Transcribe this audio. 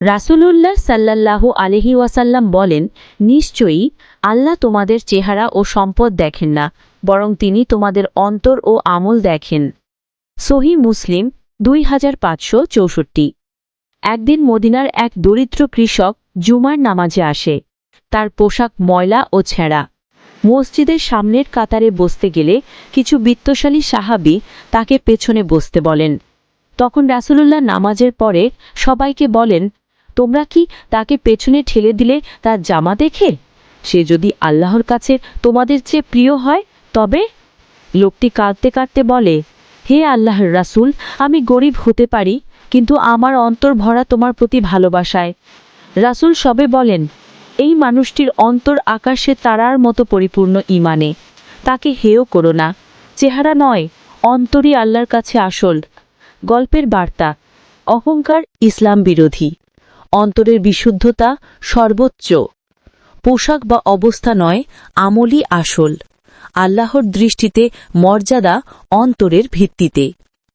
রাসূলুল্লাহ সাল্লাল্লাহু আলহি ওয়াসাল্লাম বলেন, নিশ্চয়ই আল্লাহ তোমাদের চেহারা ও সম্পদ দেখেন না, বরং তিনি তোমাদের অন্তর ও আমল দেখেন। সহি মুসলিম দুই হাজার পাঁচশো চৌষট্টি। একদিন মদিনার এক দরিদ্র কৃষক জুমার নামাজে আসে। তার পোশাক ময়লা ও ছেঁড়া। মসজিদের সামনের কাতারে বসতে গেলে কিছু বিত্তশালী সাহাবি তাকে পেছনে বসতে বলেন। তখন রাসূলুল্লাহ নামাজের পরে সবাইকে বলেন তোমরা কি তাকে পেছনে ঠেলে দিলে তার জামা দেখে? সে যদি আল্লাহর কাছে তোমাদের চেয়ে প্রিয় হয়, তবে? লোকটি কাঁদতে কাঁদতে বলে, হে আল্লাহর রাসূল, আমি গরিব হতে পারি, কিন্তু আমার অন্তর ভরা তোমার প্রতি ভালোবাসায়। রাসূল সবে বলেন, এই মানুষটির অন্তর আকাশে তারার মতো পরিপূর্ণ ইমানে। তাকে হেয় করো না। চেহারা নয়, অন্তরই আল্লাহর কাছে আসল। গল্পের বার্তা, অহংকার ইসলাম বিরোধী। অন্তরের বিশুদ্ধতা সর্বোচ্চ। পোশাক বা অবস্থা নয় আমলই আসল। আল্লাহর দৃষ্টিতে মর্যাদা অন্তরের ভিত্তিতে।